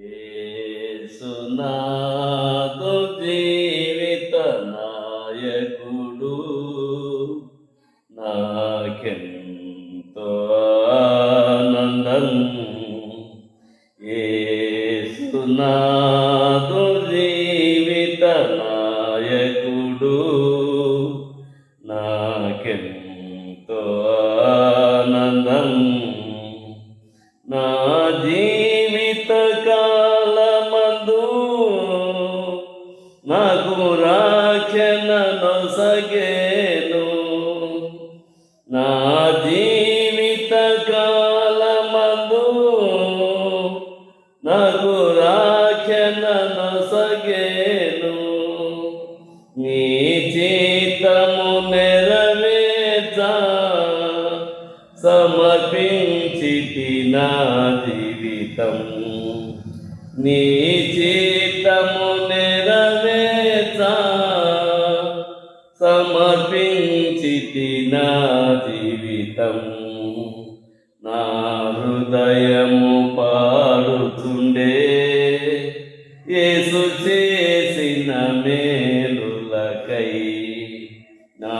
యేసునాథు జీవిత నాయకుడు. నాకెంతో ఆనందం. యేసునాథు జీవిత నాయకుడు. నాకెంతో ఆనందం. జీవిత కాలమందు నాకు రాక్షణ సగేను నీ చేతము నెరవేర్చా సమర్పించి నా జీవితం. నీ చేతము చిత్తము సమర్పించి సమర్పించితి నా జీవితం నా హృదయము పాడుతుండే. యేసు చేసిన మేలులకై నా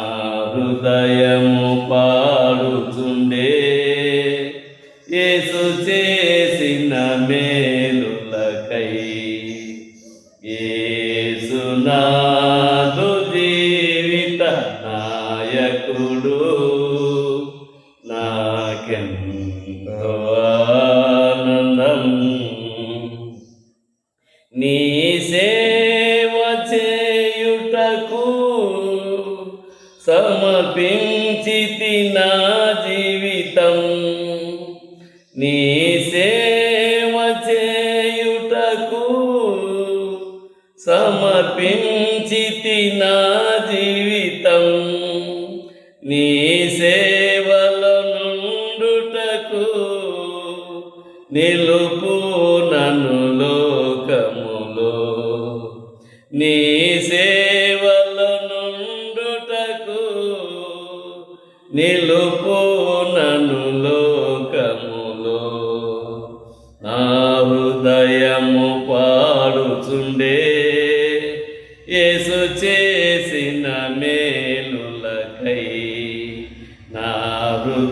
హృదయము పాడుతుండే. యేసు చేసిన మేలులకై యేసు నా జీవిత నాయకుడు నాకెంతో ఆనందం. నీ సేవ చేయుటకు సమర్పించితి నా జీవితం. నీ సేవ చేయుటకు సమర్పించితి నా నీ సేవలో నుండుటకు నిలుపు నన్ను లోకములో. నీ సేవలో నుండుటకు నిలుపు నన్ను లోకములో. నా హృదయము పాడుచుండే యేసు చేసిన మే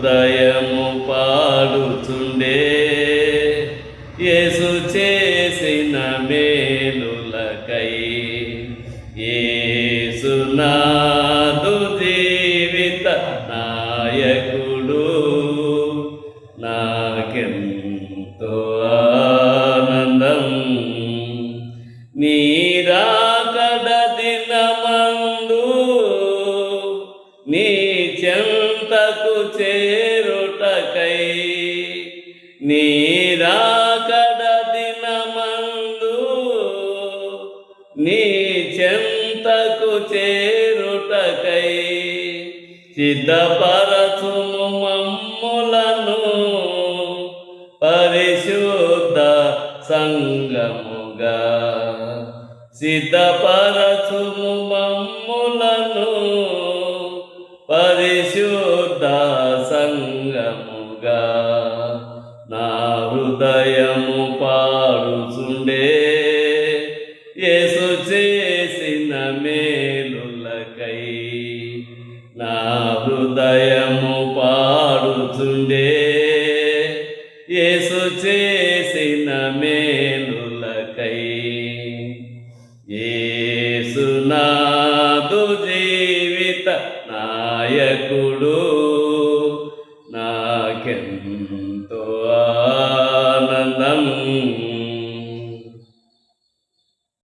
హృదయము పాడుచుండే యేసు చేసిన మేలులకై యేసు నాదు జీవిత నాయకుడు. నాకెంతో ఆనందం. నీరా కడ దినమందు నీ చెంతకు చే నీరాకడ దినమందు నీ చెంతకు చేరుటకై సిద్ధపరచుము మమ్ములను పరిశుద్ధ సంగముగా. సిద్ధపరచుము మమ్ములను మనసుండే యేసు చేసిన మేలులకై నా హృదయము పాడుచుండే యేసు చేసిన మేలులకై. యేసునాదు జీవిత నాయకుడు నాకెంతో